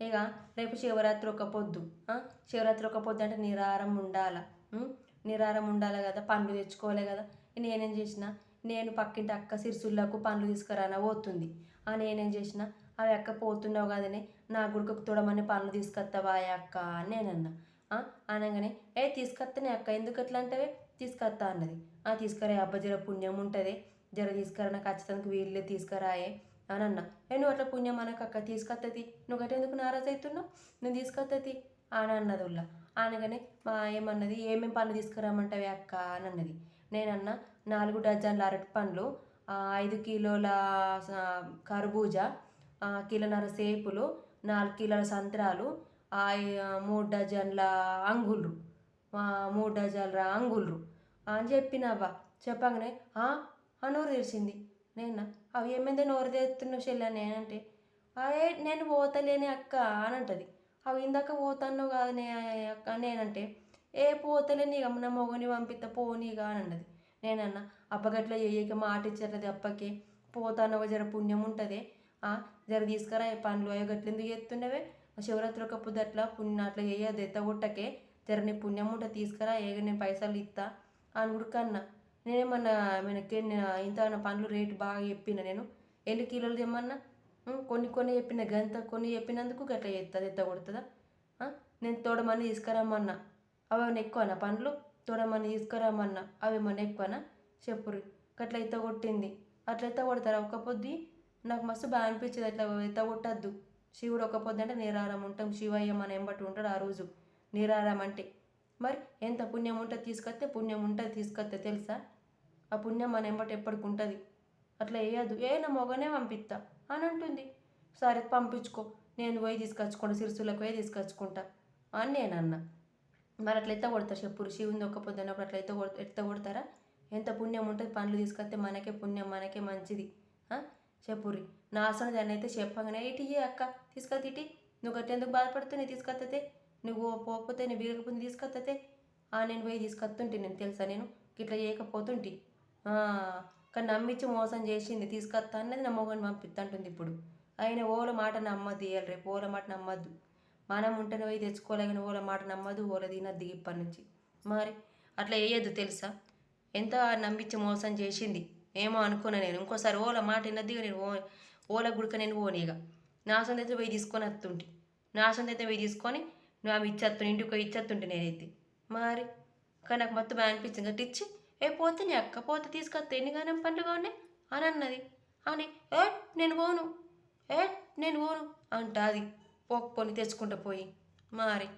ఇక రేపు శివరాత్రి ఒక పొద్దు శివరాత్రి ఒక పొద్దు అంటే నిరారం ఉండాల? నిరారం ఉండాలి కదా? పండ్లు తెచ్చుకోవాలి కదా? నేనేం చేసిన? నేను పక్కింటి అక్క సిరిసుల్లకు పండ్లు తీసుకురానా పోతుంది. ఆ నేనేం చేసిన? అవి అక్క పోతున్నావు కదనే నా గుడికి తొడమని పండ్లు తీసుకొస్తావా ఆ అక్క అని నేనన్నా అనగానే ఏ తీసుకొస్తానే అక్క ఎందుకు అట్లా అంటవే? తీసుకొస్తా అన్నది. ఆ తీసుకురా అబ్బా జర పుణ్యం ఉంటుంది. జర తీసుకురా నాకు ఖచ్చితంగా వీళ్ళే తీసుకురాయే. అనన్న. అన్న అట్లా పుణ్యం అనక అక్క తీసుకొస్తుంది నువ్వు గట్ట ఎందుకు నారాజ్ అవుతున్నావు నువ్వు తీసుకొస్తుంది అని అన్నది ఉల్ల. అనగానే మా ఏమన్నది? ఏమేమి పండ్లు తీసుకురామంటావే అక్క? అని అన్నది. నేనన్న నాలుగు డజన్ల అరటి పండ్లు ఐదు కిలోల కర్బూజా కిలోన్నర సేపులు నాలుగు కిలోల సంత్రాలు ఆ, మూడు డజన్ల అంగుళ్ళు మూడు డజన్ల అంగుళ్ళు. అని చెప్పినవ్వ. చెప్పగానే అనూరు తెలిసింది. తెరిచింది నేను? అవి ఏమైంది నోరు తెస్తున్నావు చెల్లె నేనంటే అదే నేను పోతలేని అక్క అని అంటది. అవి ఇందాక పోతాను కాదు నే అక్క నేనంటే. ఏ పోతలేని ఇక నా మొగని పంపిస్తా పోనీగా అని అన్నది నేనన్నా అప్పగట్ల ఏక మాట ఇచ్చట్లేదు అప్పకి. పోతాను జర పుణ్యం ఉంటుంది. జర తీసుకురా ఈ పండ్లు అవి గట్ల ఎందుకు చేస్తుండవే శివరాత్రి ఒక పొద్దు అట్లా పుణ్యం అట్లా చేయదు ఎత్తగొట్టకే. జర నీ పుణ్యం ఉంటే తీసుకురా ఏగ నేను పైసలు ఇస్తా అని ఉడకన్నా. నేనేమన్నా మనకి ఇంత పండ్లు రేటు బాగా చెప్పిన నేను? ఎన్ని కిలోలు తెమ్మన్నా? కొన్ని కొన్ని చెప్పిన గంత కొన్ని చెప్పినందుకు గట్ల ఎత్తది ఎత్త కొడుతుందా? నేను తోడమని తీసుకురమ్మన్నా. అవి ఏమైనా ఎక్కువనా పండ్లు? తోడమని తీసుకురమ్మన్నా. అవి ఏమైనా ఎక్కువనా? చెప్పురు గట్ల ఎత్త కొట్టింది. అట్లా ఎత్త కొడతారా ఒక పొద్దు? నాకు మస్తు బాగా అనిపించింది అట్లా ఎత్త కొట్టద్దు. శివుడు ఒక పొద్దు అంటే నీరారం ఉంటాం. శివయ్య మన ఎంబటి ఉంటాడు ఆ రోజు. నీరారం అంటే. మరి ఎంత పుణ్యం ఉంటే తీసుకొస్తే పుణ్యం ఉంటుంది తీసుకొస్తే తెలుసా? ఆ పుణ్యం మన ఎంబట ఎప్పటికి ఉంటుంది అట్లా వేయద్దు ఏ నా మొగనే పంపిస్తా అని అంటుంది. సరే పంపించుకో. నేను పోయి తీసుకొచ్చుకుంటా. సిరుసులకు పోయి తీసుకొచ్చుకుంటా అని నేను అన్నా. మరి అట్లా ఎత్త కొడతారు చెప్పురు శివుని ఒక్క పొద్దున్నప్పుడు అట్లా ఎత్త కొడ ఎత్త కొడతారా? ఎంత పుణ్యం ఉంటుంది? పండ్లు తీసుకొస్తే మనకే పుణ్యం మనకే మంచిది. ఆ? చెప్పురి నా అసలు దాన్ని అయితే చెప్పగానే ఇటు ఏ అక్క తీసుకొస్తే ఇటీ నువ్వు గట్టి ఎందుకు బాధపడుతూ నేను తీసుకొస్తే నువ్వు పోకపోతే నేను వీరకపోతే తీసుకొస్తే ఆ నేను పోయి తీసుకొస్తుంటే నేను తెలుసా నేను? ఇట్లా చేయకపోతుంటే. కానీ నమ్మించి మోసం చేసింది తీసుకొస్తా అన్నది నమ్మకం పంపిస్తుంటుంది ఇప్పుడు. ఆయన ఓల మాట నమ్మద్దు ఇవ్వాలి రేపు ఓల మాట నమ్మద్దు. మనం ఉంటేనే పోయి తెచ్చుకోలేని ఓల మాట నమ్మదు ఓల తినద్దు ఇప్పటి నుంచి. మరి అట్లా వేయద్దు తెలుసా? ఎంత నమ్మించి మోసం చేసింది? ఏమో అనుకున్నా నేను. ఇంకోసారి ఓల మాట వినద్దు నేను ఓ ఓల గుడిక నేను ఓనేగా నా సొంత అయితే పోయి తీసుకొని వస్తుంటే. నా సొంత అయితే పోయి తీసుకొని నువ్వు ఆమె ఇచ్చేస్తుంటే ఇంటికి ఇచ్చేస్తుంటే నేనైతే. మరి కానీ నాకు మొత్తం బాగా అనిపించింది. గట్టి ఇచ్చి ఏ పోతే నీ అక్క పోతే తీసుకొస్తే ఎన్ని గానం పండుగ ఉన్నాయి? అని అన్నది. అని ఏ నేను పోను. ఏ నేను పోను అంట అది పోకపోని తెచ్చుకుంటూ పోయి. మరి.